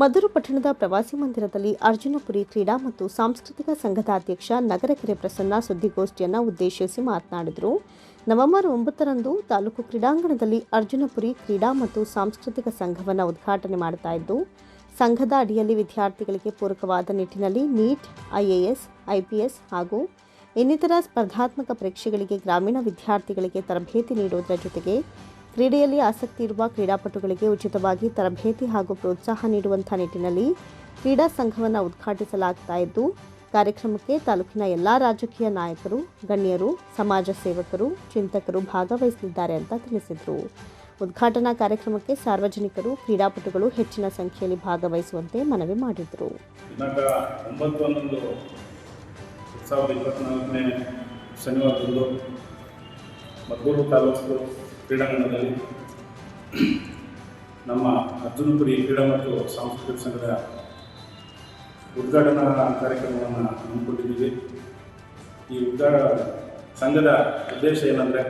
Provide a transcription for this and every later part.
ಮಧುರು ಪಟ್ಟಣದ ಪ್ರವಾಸಿ ಮಂದಿರದಲ್ಲಿ ಅರ್ಜುನಪುರಿ ಕ್ರೀಡಾ ಮತ್ತು ಸಾಂಸ್ಕೃತಿಕ ಸಂಘದ ಅಧ್ಯಕ್ಷ ನಗರಕೆರೆ ಪ್ರಸನ್ನ ಸುದ್ದಿಗೋಷ್ಠಿಯನ್ನು ಉದ್ದೇಶಿಸಿ ಮಾತನಾಡಿದರು. ನವೆಂಬರ್ ಒಂಬತ್ತರಂದು ತಾಲೂಕು ಕ್ರೀಡಾಂಗಣದಲ್ಲಿ ಅರ್ಜುನಪುರಿ ಕ್ರೀಡಾ ಮತ್ತು ಸಾಂಸ್ಕೃತಿಕ ಸಂಘವನ್ನು ಉದ್ಘಾಟನೆ ಮಾಡ್ತಾ ಇದ್ದು, ಸಂಘದ ಅಡಿಯಲ್ಲಿ ವಿದ್ಯಾರ್ಥಿಗಳಿಗೆ ಪೂರಕವಾದ ನಿಟ್ಟಿನಲ್ಲಿ ನೀಟ್, ಐಎಎಸ್, ಐಪಿಎಸ್ ಹಾಗೂ ಇನ್ನಿತರ ಸ್ಪರ್ಧಾತ್ಮಕ ಪರೀಕ್ಷೆಗಳಿಗೆ ಗ್ರಾಮೀಣ ವಿದ್ಯಾರ್ಥಿಗಳಿಗೆ ತರಬೇತಿ ನೀಡುವುದರ ಜೊತೆಗೆ ಕ್ರೀಡೆಯಲ್ಲಿ ಆಸಕ್ತಿ ಇರುವ ಕ್ರೀಡಾಪಟುಗಳಿಗೆ ಉಚಿತವಾಗಿ ತರಬೇತಿ ಹಾಗೂ ಪ್ರೋತ್ಸಾಹ ನೀಡುವಂಥ ನಿಟ್ಟಿನಲ್ಲಿ ಕ್ರೀಡಾ ಸಂಘವನ್ನು ಉದ್ಘಾಟಿಸಲಾಗ್ತಾ ಇದ್ದು, ಕಾರ್ಯಕ್ರಮಕ್ಕೆ ತಾಲೂಕಿನ ಎಲ್ಲ ರಾಜಕೀಯ ನಾಯಕರು, ಗಣ್ಯರು, ಸಮಾಜ ಸೇವಕರು, ಚಿಂತಕರು ಭಾಗವಹಿಸಲಿದ್ದಾರೆ ಅಂತ ತಿಳಿಸಿದರು. ಉದ್ಘಾಟನಾ ಕಾರ್ಯಕ್ರಮಕ್ಕೆ ಸಾರ್ವಜನಿಕರು, ಕ್ರೀಡಾಪಟುಗಳು ಹೆಚ್ಚಿನ ಸಂಖ್ಯೆಯಲ್ಲಿ ಭಾಗವಹಿಸುವಂತೆ ಮನವಿ ಮಾಡಿದರು. ಶನಿವಾರದಂದು ಮದ್ದೂರು ತಾಲೂಕು ಕ್ರೀಡಾಂಗಣದಲ್ಲಿ ನಮ್ಮ ಅರ್ಜುನಪುರಿ ಕ್ರೀಡಾ ಮತ್ತು ಸಾಂಸ್ಕೃತಿಕ ಸಂಘದ ಉದ್ಘಾಟನಾ ಕಾರ್ಯಕ್ರಮವನ್ನು ಹಮ್ಮಿಕೊಂಡಿದ್ದೀವಿ. ಈ ಉದ್ಘಾಟ ಸಂಘದ ಉದ್ದೇಶ ಏನಂದರೆ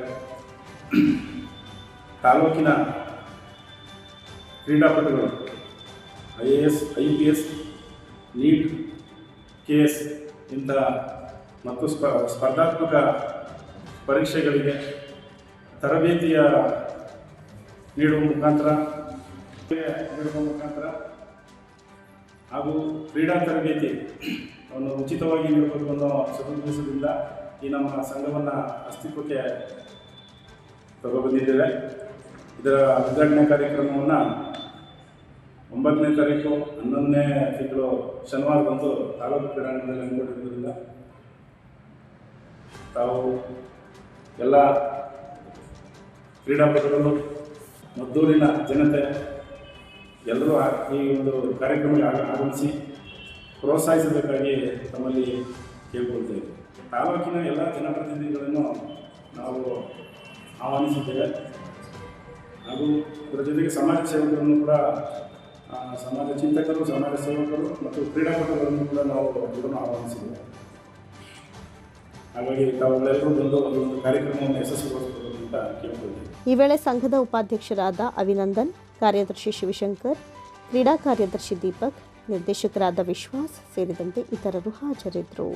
ತಾಲೂಕಿನ ಕ್ರೀಡಾಪಟುಗಳು, I A S, I P S, NEET, K S ಇಂಥ ಮತ್ತು ಸ್ಪ, ಸ್ಪರ್ಧಾತ್ಮಕ ಪರೀಕ್ಷೆಗಳಿಗೆ ತರಬೇತಿಯ ನೀಡುವ ಮುಖಾಂತರ ನೀಡುವ ಮುಖಾಂತರ ಹಾಗೂ ಕ್ರೀಡಾ ತರಬೇತಿ ಅವನು ಉಚಿತವಾಗಿ ನೀಡಬೇಕು ಅನ್ನೋ ಸದುದ್ದೇಶದಿಂದ ಈ ನಮ್ಮ ಸಂಘವನ್ನು ಅಸ್ತಿತ್ವಕ್ಕೆ ತಗೊಬಂದಿದ್ದೇವೆ. ಇದರ ಉದ್ಘಾಟನೆ ಕಾರ್ಯಕ್ರಮವನ್ನು ಒಂಬತ್ತನೇ ತಾರೀಕು ಹನ್ನೊಂದನೇ ತಿಂಗಳು ಶನಿವಾರದಂದು ತಾಲೂಕು ಕ್ರೀಡಾಂಗಣದಲ್ಲಿ ಹಮ್ಮಿಕೊಂಡಿರುವುದರಿಂದ ತಾವು ಎಲ್ಲ ಕ್ರೀಡಾಪಟುಗಳು, ಮದ್ದೂರಿನ ಜನತೆ, ಎಲ್ಲರೂ ಈ ಒಂದು ಕಾರ್ಯಕ್ರಮಕ್ಕೆ ಆಗ- ಆಗಮಿಸಿ ಪ್ರೋತ್ಸಾಹಿಸಬೇಕಾಗಿ ತಮ್ಮಲ್ಲಿ ಕೇಳಿಕೊಳ್ತೇವೆ ತಾಲೂಕಿನ ಎಲ್ಲ ಜನಪ್ರತಿನಿಧಿಗಳನ್ನು ನಾವು ಆಹ್ವಾನಿಸಿದ್ದೇವೆ. ಹಾಗೂ ಇದರ ಜೊತೆಗೆ ಸಮಾಜ ಸೇವಕರನ್ನು ಕೂಡ ಸಮಾಜ ಚಿಂತಕರು, ಸಮಾಜ ಸೇವಕರು ಮತ್ತು ಕ್ರೀಡಾಪಟುಗಳನ್ನು ಕೂಡ ನಾವು ಇವರನ್ನು ಆಹ್ವಾನಿಸಿದ್ದೇವೆ. ಹಾಗಾಗಿ ತಾವುಗಳೆಲ್ಲರೂ ಬಂದು ಒಂದು ಕಾರ್ಯಕ್ರಮವನ್ನು ಯಶಸ್ವಿಗೊಳಿಸಬಹುದು ಅಂತ ಕೇಳ್ಕೊಳ್ತೀವಿ ಈ ವೇಳೆ ಸಂಘದ ಉಪಾಧ್ಯಕ್ಷರಾದ ಅಭಿನಂದನ್, ಕಾರ್ಯದರ್ಶಿ ಶಿವಶಂಕರ್, ಕ್ರೀಡಾ ಕಾರ್ಯದರ್ಶಿ ದೀಪಕ್, ನಿರ್ದೇಶಕರಾದ ವಿಶ್ವಾಸ್ ಸೇರಿದಂತೆ ಇತರರು ಹಾಜರಿದ್ದರು.